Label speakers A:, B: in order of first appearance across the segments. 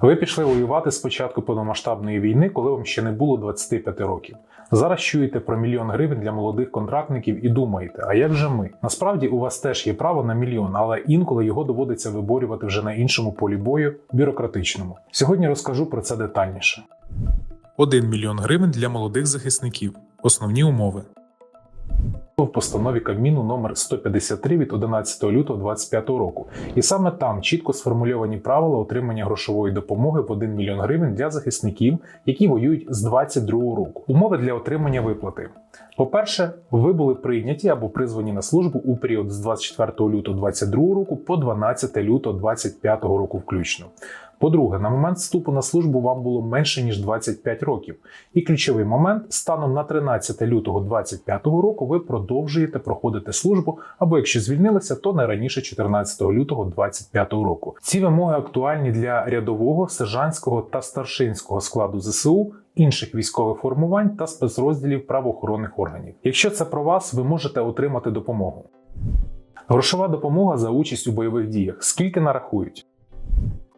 A: Ви пішли воювати з початку повномасштабної війни, коли вам ще не було 25 років. Зараз чуєте про мільйон гривень для молодих контрактників і думаєте, а як же ми? Насправді у вас теж є право на мільйон, але інколи його доводиться виборювати вже на іншому полі бою бюрократичному. Сьогодні розкажу про це детальніше. 1 мільйон гривень для молодих захисників. Основні умови. В постанові Кабміну номер 153 від 11 лютого 2025 року. І саме там чітко сформульовані правила отримання грошової допомоги в 1 мільйон гривень для захисників, які воюють з 22 року. Умови для отримання виплати. По-перше, ви були прийняті або призвані на службу у період з 24 лютого 2022 року по 12 лютого 2025 року включно. По-друге, на момент вступу на службу вам було менше ніж 25 років. І ключовий момент станом на 13 лютого 2025 року ви продовжуєте проходити службу, або якщо звільнилися, то не раніше 14 лютого 2025 року. Ці вимоги актуальні для рядового, сержантського та старшинського складу ЗСУ. Інших військових формувань та спецрозділів правоохоронних органів. Якщо це про вас, ви можете отримати допомогу. Грошова допомога за участь у бойових діях. Скільки нарахують?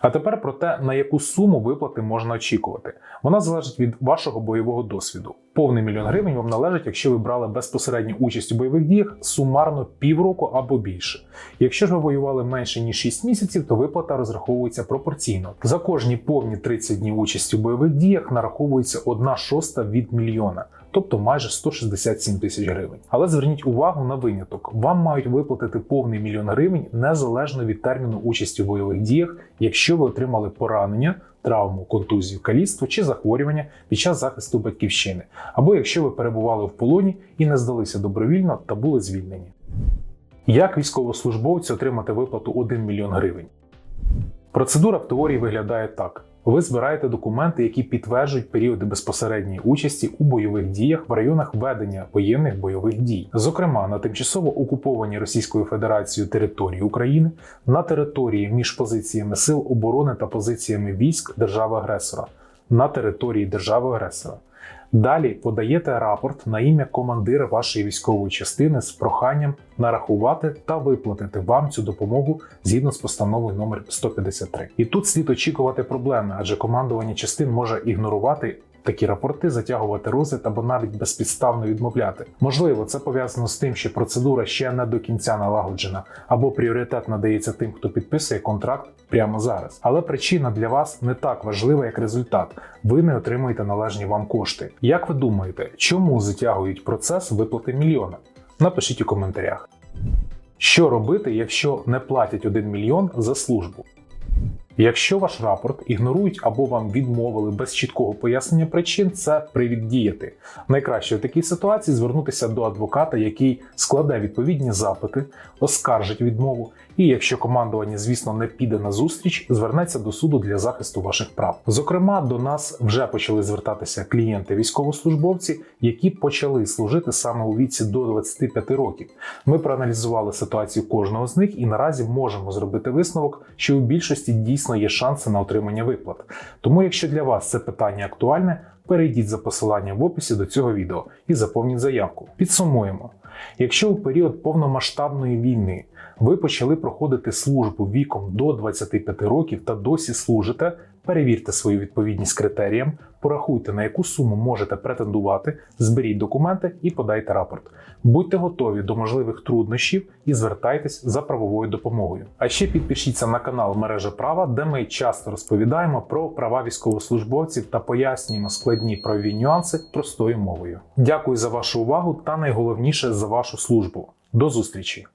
A: А тепер про те, на яку суму виплати можна очікувати. Вона залежить від вашого бойового досвіду. Повний мільйон гривень вам належить, якщо ви брали безпосередню участь у бойових діях сумарно півроку або більше. Якщо ж ви воювали менше ніж 6 місяців, то виплата розраховується пропорційно. За кожні повні 30 днів участі у бойових діях нараховується 1 шоста від мільйона. Тобто майже 167 тисяч гривень. Але зверніть увагу на виняток: вам мають виплатити повний мільйон гривень незалежно від терміну участі у бойових діях, якщо ви отримали поранення, травму, контузію, каліцтво чи захворювання під час захисту батьківщини, або якщо ви перебували в полоні і не здалися добровільно та були звільнені. Як військовослужбовцю отримати виплату 1 мільйон гривень? Процедура в теорії виглядає так. Ви збираєте документи, які підтверджують періоди безпосередньої участі у бойових діях в районах ведення воєнних бойових дій, зокрема на тимчасово окупованій Російською Федерацією території України, на території між позиціями сил оборони та позиціями військ держави-агресора, на території держави-агресора. Далі подаєте рапорт на ім'я командира вашої військової частини з проханням нарахувати та виплатити вам цю допомогу згідно з постановою номер 153. І тут слід очікувати проблеми, адже командування частин може ігнорувати. Такі рапорти затягувати розгляд або навіть безпідставно відмовляти. Можливо, це пов'язано з тим, що процедура ще не до кінця налагоджена, або пріоритет надається тим, хто підписує контракт прямо зараз. Але причина для вас не так важлива, як результат. Ви не отримуєте належні вам кошти. Як ви думаєте, чому затягують процес виплати мільйона? Напишіть у коментарях. Що робити, якщо не платять 1 мільйон за службу? Якщо ваш рапорт ігнорують або вам відмовили без чіткого пояснення причин, це привід діяти. Найкраще в такій ситуації звернутися до адвоката, який складе відповідні запити, оскаржить відмову, і якщо командування, звісно, не піде на зустріч, звернеться до суду для захисту ваших прав. Зокрема, до нас вже почали звертатися клієнти військовослужбовці, які почали служити саме у віці до 25 років. Ми проаналізували ситуацію кожного з них і наразі можемо зробити висновок, що у більшості дійсно є шанси на отримання виплат. Тому, якщо для вас це питання актуальне, перейдіть за посиланням в описі до цього відео і заповніть заявку. Підсумуємо. Якщо у період повномасштабної війни ви почали проходити службу віком до 25 років та досі служите, перевірте свою відповідність критеріям, порахуйте на яку суму можете претендувати, зберіть документи і подайте рапорт. Будьте готові до можливих труднощів і звертайтесь за правовою допомогою. А ще підпишіться на канал Мережа права, де ми часто розповідаємо про права військовослужбовців та пояснюємо складні правові нюанси простою мовою. Дякую за вашу увагу та найголовніше за вашу службу. До зустрічі!